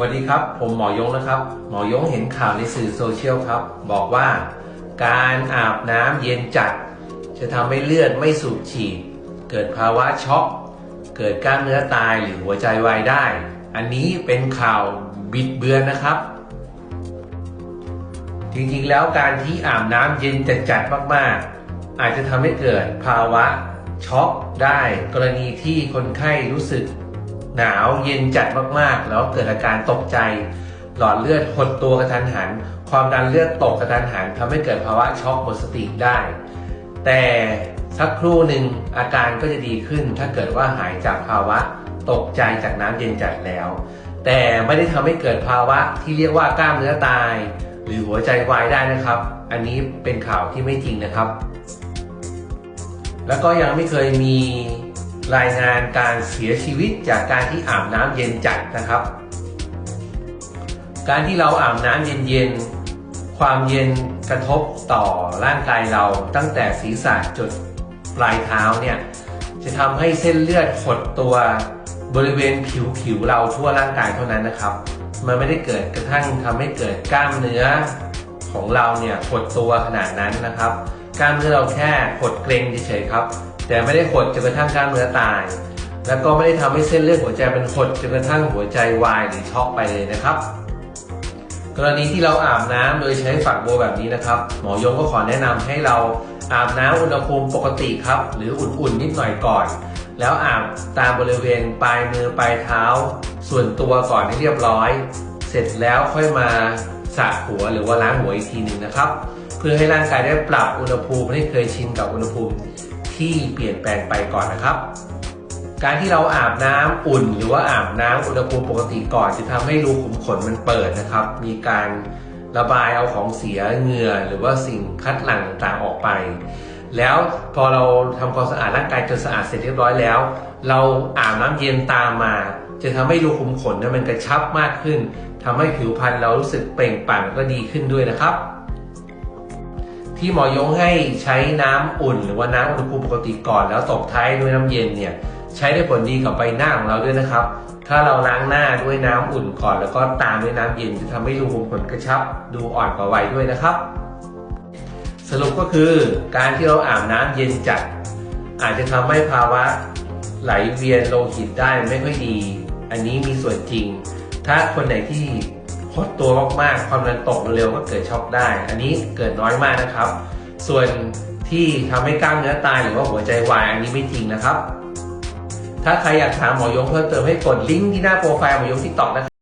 วัสดีครับ ผมหมอยงนะครับ หมอยงเห็นข่าวในสื่อโซเชียลครับ บอกว่าการอาบน้ำเย็นจัด จะทำให้เลือดไม่สูบฉีด เกิดภาวะช็อกเกิดกล้ามเนื้อตายหรือหัวใจวายได้ อันนี้เป็นข่าวบิดเบือนนะครับ จริงๆแล้วการที่อาบน้ำเย็นจัดๆมากๆ อาจจะทำให้เกิดภาวะช็อกได้ กรณีที่คนไข้รู้สึก หนาวเย็นจัดมากๆ แล้วเกิดอาการตกใจ หลอดเลือดหดตัวกระทันหัน ความดันเลือดตกกระทันหันทำให้เกิดภาวะช็อกหมดสติได้ แต่สักครู่หนึ่งอาการก็จะดีขึ้น ถ้าเกิดว่าหายจากภาวะตกใจจากน้ำเย็นจัดแล้ว แต่ไม่ได้ทำให้เกิดภาวะที่เรียกว่ากล้ามเนื้อตาย หรือหัวใจวายได้นะครับ อันนี้เป็นข่าวที่ไม่จริงนะครับ แล้วก็ยังไม่เคยมี รายงานการเสียชีวิตจากการที่อาบน้ำเย็นจัดนะครับ การที่เราอาบน้ำเย็นๆ ความเย็นกระทบต่อร่างกายเราตั้งแต่ศีรษะจดปลายเท้าเนี่ยจะทำให้เส้นเลือดหดตัวบริเวณผิวผิวเราทั่วร่างกายเท่านั้นนะครับ มันไม่ได้เกิดกระทั่งทำให้เกิดกล้ามเนื้อของเราเนี่ยหดตัวขนาดนั้นนะครับ กล้ามเนื้อเราแค่หดเกร็งเฉยๆครับ แต่ไม่ได้หดจนกระทั่งกล้ามเนื้อตาย แล้วก็ไม่ได้ทำให้เส้นเลือดหัวใจเป็นหดจนกระทั่งหัวใจวายหรือช็อกไปเลยนะครับ กรณีที่เราอาบน้ำโดยใช้ฝักบัวแบบนี้นะครับ หมอยงก็ขอแนะนำให้เราอาบน้ำอุณหภูมิปกติครับ หรืออุ่นๆนิดหน่อยก่อน แล้วอาบตามบริเวณปลายมือปลายเท้า ส่วนตัวก่อนให้เรียบร้อย เสร็จแล้วค่อยมาสระหัวหรือว่าล้างหัวอีกทีหนึ่งนะครับ เพื่อให้ร่างกายได้ปรับอุณหภูมิให้เคยชินกับอุณหภูมิ ที่เปลี่ยนแปลงไปก่อนนะครับ การที่เราอาบน้ำอุ่น หรือว่าอาบน้ำอุณหภูมิปกติก่อน จะทำให้รูขุมขนมันเปิดนะครับ มีการระบายเอาของเสียเหงื่อหรือว่าสิ่งคัดหลั่งต่างออกไป แล้วพอเราทำความสะอาดร่างกายจนสะอาดเสร็จเรียบร้อยแล้ว เราอาบน้ำเย็นตามมา จะทำให้รูขุมขนนี่ยมันกระชับมากขึ้นทำให้ผิวพรรณเรารู้สึกเปล่งปลั่งก็ดีขึ้นด้วยนะครับ ที่หมอยงให้ใช้น้ำอุ่น หรือว่าน้ำอุณหภูมิปกติก่อนแล้วตบท้ายด้วยน้ำเย็นเนี่ยใช้ได้ผลดีกับใบหน้าของเราด้วยนะครับ ถ้าเราล้างหน้าด้วยน้ำอุ่นก่อน แล้วก็ตามด้วยน้ำเย็นจะทำให้รูขุมขนกระชับ ดูอ่อนกว่าวัยด้วยนะครับ สรุปก็คือการที่เราอาบน้ำเย็นจัด อาจจะทำให้ภาวะไหลเวียนโลหิตได้ไม่ค่อยดี อันนี้มีส่วนจริง ถ้าคนไหนที่ คดตัวมากๆ ความดันตกเร็วก็เกิดช็อกได้ อันนี้เกิดน้อยมากนะครับ ส่วนที่ทำให้กล้ามเนื้อตายหรือว่าหัวใจวายอันนี้ไม่จริงนะครับ ถ้าใครอยากถามหมอยงเพิ่มเติมให้กดลิงก์ที่หน้าโปรไฟล์หมอยงที่ตอกนะครับ